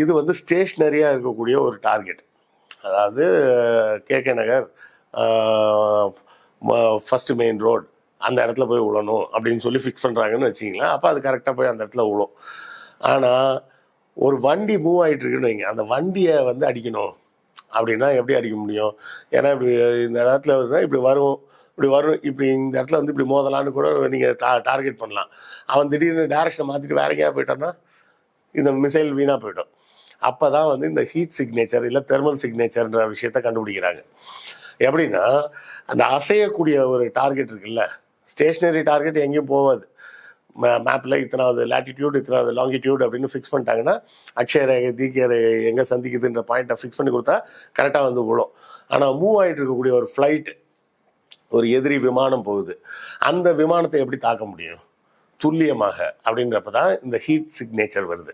இது வந்து ஸ்டேஷ்னரியாக இருக்கக்கூடிய ஒரு டார்கெட் அதாவது K K Nagar first main road அந்த இடத்துல போய் விழணும் அப்படின்னு சொல்லி ஃபிக்ஸ் பண்ணுறாங்கன்னு வச்சிங்களேன் அப்போ அது கரெக்டாக போய் அந்த இடத்துல விழும் ஆனால் ஒரு வண்டி மூவ் ஆகிட்டு இருக்குன்னு வைங்க. அந்த வண்டியை வந்து அடிக்கணும். அப்படின்னா எப்படி அடிக்க முடியும்? ஏன்னா இப்படி இந்த இடத்துல இருந்தால் இப்படி வரும். இப்படி வரும். இப்படி இந்த இடத்துல வந்து இப்படி மோதலான்னு கூட நீங்கள் டா டார்கெட் பண்ணலாம். அவன் திடீர்னு டேரக்ஷனை மாற்றிட்டு வேற எங்கேயா போயிட்டான்னா இந்த மிசைல் வீணாக போயிடும். அப்போ தான் வந்து இந்த ஹீட் சிக்னேச்சர் இல்லை தெர்மல் சிக்னேச்சர்ன்ற விஷயத்த கண்டுபிடிக்கிறாங்க. எப்படின்னா அந்த அசையக்கூடிய ஒரு டார்கெட் இருக்குல்ல ஸ்டேஷ்னரி டார்கெட் எங்கேயும் போகாது. மேப்பில் இத்தனாவது லேட்டிடியூட் இத்தனாவது லாங்கிடியூட் அப்படின்னு ஃபிக்ஸ் பண்ணிட்டாங்கன்னா அக்ஷய ரேகை தீக்கிய ரேகை எங்கே சந்திக்குதுன்ற பாயிண்ட்டை ஃபிக்ஸ் பண்ணி கொடுத்தா கரெக்டாக வந்து விழும். ஆனால் மூவ் ஆகிட்டு இருக்கக்கூடிய ஒரு ஃப்ளைட் ஒரு எதிரி விமானம் போகுது. அந்த விமானத்தை எப்படி தாக்க முடியும்? துல்லியமாக அப்படின்றப்ப தான் இந்த ஹீட் சிக்னேச்சர் வருது.